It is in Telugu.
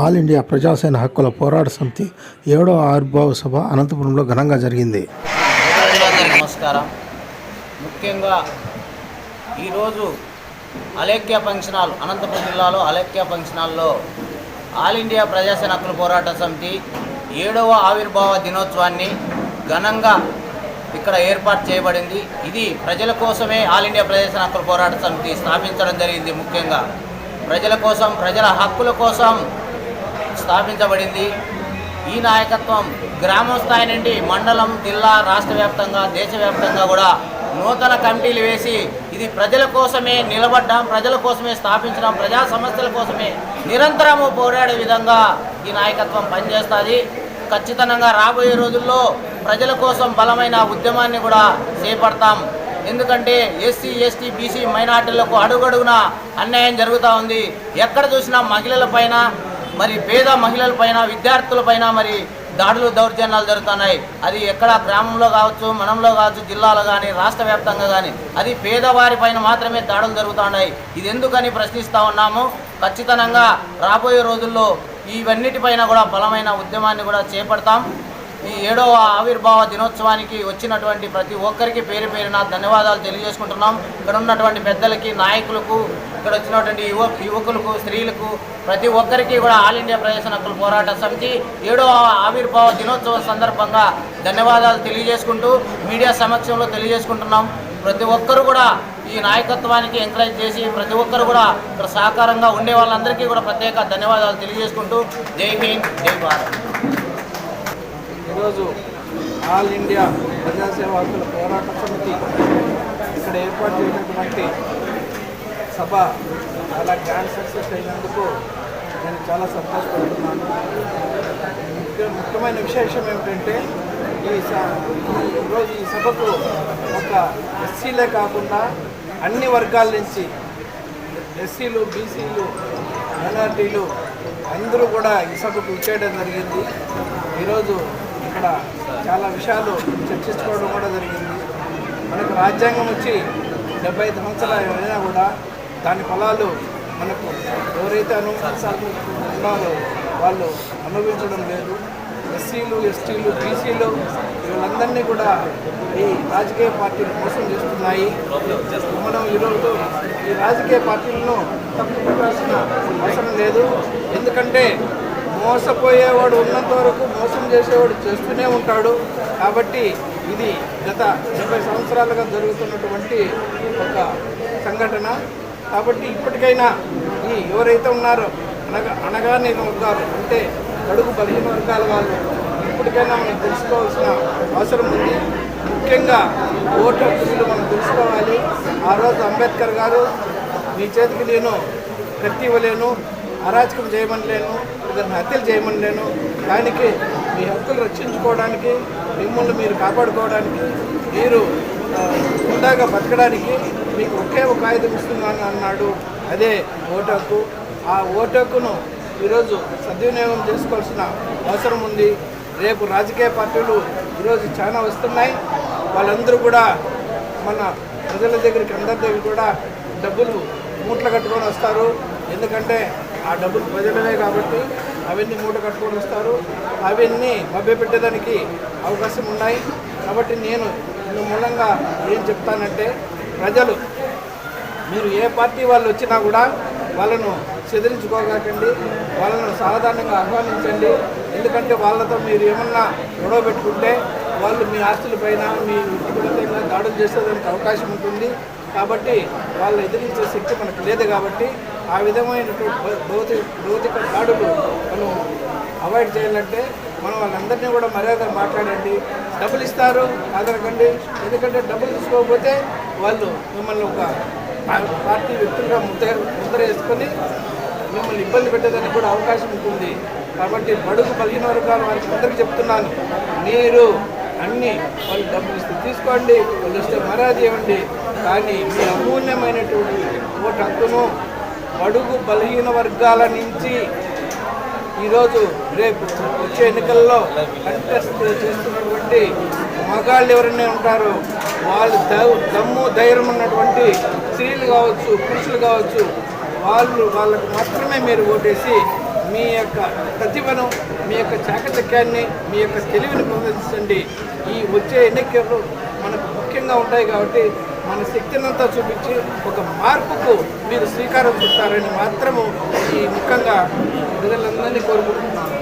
ఆల్ ఇండియా ప్రజాసేన హక్కుల పోరాట సమితి ఏడవ ఆవిర్భావ సభ అనంతపురంలో ఘనంగా జరిగింది. నమస్కారం. ముఖ్యంగా ఈరోజు అలేఖ్య ఫంక్షన్ హాల్ అనంతపురం జిల్లాలో అలేఖ్య ఫంక్షన్ హాల్లో ఆల్ ఇండియా ప్రజాసేన హక్కుల పోరాట సమితి ఏడవ ఆవిర్భావ దినోత్సవాన్ని ఘనంగా ఇక్కడ ఏర్పాటు చేయబడింది. ఇది ప్రజల కోసమే ఆల్ ఇండియా ప్రజాసేన హక్కుల పోరాట సమితి స్థాపించడం జరిగింది ముఖ్యంగా. ప్రజల కోసం ప్రజల హక్కుల కోసం స్థాపించబడింది. ఈ నాయకత్వం గ్రామం స్థాయి నుండి మండలం జిల్లా రాష్ట్ర వ్యాప్తంగా దేశవ్యాప్తంగా కూడా నూతన కమిటీలు వేసి ఇది ప్రజల కోసమే నిలబడ్డాం ప్రజల కోసమే స్థాపించడం ప్రజా సమస్యల కోసమే నిరంతరము పోరాడే విధంగా ఈ నాయకత్వం పనిచేస్తుంది. ఖచ్చితంగా రాబోయే రోజుల్లో ప్రజల కోసం బలమైన ఉద్యమాన్ని కూడా చేపడతాం. ఎందుకంటే ఎస్సీ ఎస్టీ బీసీ మైనార్టీలకు అడుగడుగున అన్యాయం జరుగుతూ ఉంది. ఎక్కడ చూసినా మహిళల పైన మరి పేద మహిళల పైన విద్యార్థుల పైన మరి దాడులు దౌర్జన్యాలు జరుగుతున్నాయి. అది ఎక్కడ గ్రామంలో కావచ్చు మనంలో కావచ్చు జిల్లాలో కానీ రాష్ట్ర వ్యాప్తంగా కానీ అది పేదవారి పైన మాత్రమే దాడులు జరుగుతున్నాయి. ఇది ఎందుకని ప్రశ్నిస్తూ ఉన్నాము? ఖచ్చితంగా రాబోయే రోజుల్లో ఇవన్నిటిపైన కూడా బలమైన ఉద్యమాన్ని కూడా చేపడతాం. ఈ ఏడవ ఆవిర్భావ దినోత్సవానికి వచ్చినటువంటి ప్రతి ఒక్కరికి పేరు పేరున ధన్యవాదాలు తెలియజేసుకుంటున్నాం. ఇక్కడ ఉన్నటువంటి పెద్దలకి నాయకులకు ఇక్కడ వచ్చినటువంటి యువ యువకులకు స్త్రీలకు ప్రతి ఒక్కరికి కూడా ఆల్ ఇండియా ప్రజాసన హక్కుల పోరాట సమితి ఏడవ ఆవిర్భావ దినోత్సవం సందర్భంగా ధన్యవాదాలు తెలియజేసుకుంటూ మీడియా సమక్షంలో తెలియజేసుకుంటున్నాం. ప్రతి ఒక్కరు కూడా ఈ నాయకత్వానికి ఎంకరేజ్ చేసి ప్రతి ఒక్కరు కూడా ఇక్కడ సహకారంగా ఉండే వాళ్ళందరికీ కూడా ప్రత్యేక ధన్యవాదాలు తెలియజేసుకుంటూ జై హింద్ జై భారత్. ఈరోజు ఆల్ ఇండియా ప్రజాసేవ హక్కుల పోరాట సమితి ఇక్కడ ఏర్పాటు చేసినటువంటి సభ చాలా గ్రాండ్ సక్సెస్ అయినందుకు నేను చాలా సంతోషపడుతున్నాను. ముఖ్య ముఖ్యమైన విశేషం ఏమిటంటే ఈ స ఈరోజు ఈ సభకు ఒక ఎస్సీలే కాకుండా అన్ని వర్గాల నుంచి ఎస్సీలు బీసీలు మైనార్టీలు అందరూ కూడా ఈ సభకు వచ్చేయడం జరిగింది. ఈరోజు అక్కడ చాలా విషయాలు చర్చించుకోవడం కూడా జరిగింది. మనకు రాజ్యాంగం వచ్చి డెబ్బై ఐదు సంవత్సరాలు అయినా కూడా దాని ఫలాలు మనకు ఎవరైతే అనుభవించాలి ఉన్నారో వాళ్ళు అనుభవించడం లేదు. ఎస్సీలు ఎస్టీలు బీసీలు వీళ్ళందరినీ కూడా ఈ రాజకీయ పార్టీలు మోసం చేస్తున్నాయి. మనం ఈరోజు ఈ రాజకీయ పార్టీలను తప్పు అవసరం లేదు. ఎందుకంటే మోసపోయేవాడు ఉన్నంత వరకు మోసం చేసేవాడు చేస్తూనే ఉంటాడు. కాబట్టి ఇది గత డెబ్బై సంవత్సరాలుగా జరుగుతున్నటువంటి ఒక సంఘటన. కాబట్టి ఇప్పటికైనా ఈ ఎవరైతే ఉన్నారో అనగా అనగానే వర్గాలు అంటే అడుగు బలహీన వర్గాల వాళ్ళు ఇప్పటికైనా మనం తెలుసుకోవాల్సిన అవసరం ఉంది. ముఖ్యంగా ఓటు హక్కులు మనం తెలుసుకోవాలి. ఆ రోజు అంబేద్కర్ గారు మీ చేతికి నేను కత్తి ఇవ్వలేను అరాచకం చేయమనలేను ఇద్దరిని హత్యలు చేయమనలేను దానికి మీ హక్కులు రక్షించుకోవడానికి మిమ్మల్ని మీరు కాపాడుకోవడానికి మీరు ఆ, హుందాగా బతకడానికి మీకు ఒకే ఒక ఆయుధం ఇస్తున్నాను అన్నాడు. అదే ఓటు ఆ ఓటు ఈరోజు సద్వినియోగం చేసుకోవాల్సిన అవసరం ఉంది. రేపు రాజకీయ పార్టీలు ఈరోజు చాలా వస్తున్నాయి. వాళ్ళందరూ కూడా మన ప్రజల దగ్గరికి అందరి దగ్గర కూడా డబ్బులు మూట్లు కట్టుకొని వస్తారు. ఎందుకంటే ఆ డబ్బులు ప్రజలనే కాబట్టి అవన్నీ మూట కట్టుకొని వస్తారు. అవన్నీ మభ్యపెట్టేదానికి అవకాశం ఉన్నాయి. కాబట్టి నేను ఇందు మూలంగా ఏం చెప్తానంటే ప్రజలు మీరు ఏ పార్టీ వాళ్ళు వచ్చినా కూడా వాళ్ళను చెదిరించుకోకండి వాళ్ళను సాధారణంగా ఆహ్వానించండి. ఎందుకంటే వాళ్ళతో మీరు ఏమన్నా గొడవ పెట్టుకుంటే వాళ్ళు మీ ఆస్తులపైన మీ వ్యక్తిగతంగా దాడులు చేసేదానికి అవకాశం ఉంటుంది. కాబట్టి వాళ్ళు ఎదిరించే శక్తి మనకు లేదు కాబట్టి ఆ విధమైనటువంటి భౌతిక భౌతిక దాడులు మనం అవాయిడ్ చేయాలంటే మనం వాళ్ళందరినీ కూడా మర్యాద మాట్లాడండి. డబ్బులు ఇస్తారు ఆదరకండి. ఎందుకంటే డబ్బులు తీసుకోకపోతే వాళ్ళు మిమ్మల్ని ఒక పార్టీ వ్యక్తులుగా ముద్ర ముద్ర వేసుకొని మిమ్మల్ని ఇబ్బంది పెట్టేదానికి కూడా అవకాశం ఉంటుంది. కాబట్టి బడుగు బలహీన వర్గాల వారికి అందరికీ చెప్తున్నాను మీరు అన్ని వాళ్ళు డబ్బులు ఇస్తే తీసుకోండి వాళ్ళు ఇస్తే మరాది ఇవ్వండి. కానీ మీ అమూల్యమైనటువంటి ఓటు హక్కును బడుగు బలహీన వర్గాల నుంచి ఈరోజు రేపు వచ్చే ఎన్నికల్లో కంటెస్ట్ చేస్తున్నటువంటి మగాళ్ళు ఎవరైనా ఉంటారో వాళ్ళు దమ్ము ధైర్యం ఉన్నటువంటి స్త్రీలు కావచ్చు పురుషులు కావచ్చు వాళ్ళు వాళ్ళకు మాత్రమే మీరు ఓటేసి మీ యొక్క ప్రతిభను మీ యొక్క చాకచక్యాన్ని మీ యొక్క తెలివిని ప్రదర్శించండి ఈ వచ్చే ఎన్నికలు మనకు ముఖ్యంగా ఉంటాయి కాబట్టి మన శక్తినంతా చూపించి ఒక మార్పుకు మీరు శ్రీకారం చుట్టారని మాత్రము ఈ ముఖ్యంగా ప్రజలందరినీ కోరుకుంటున్నాను.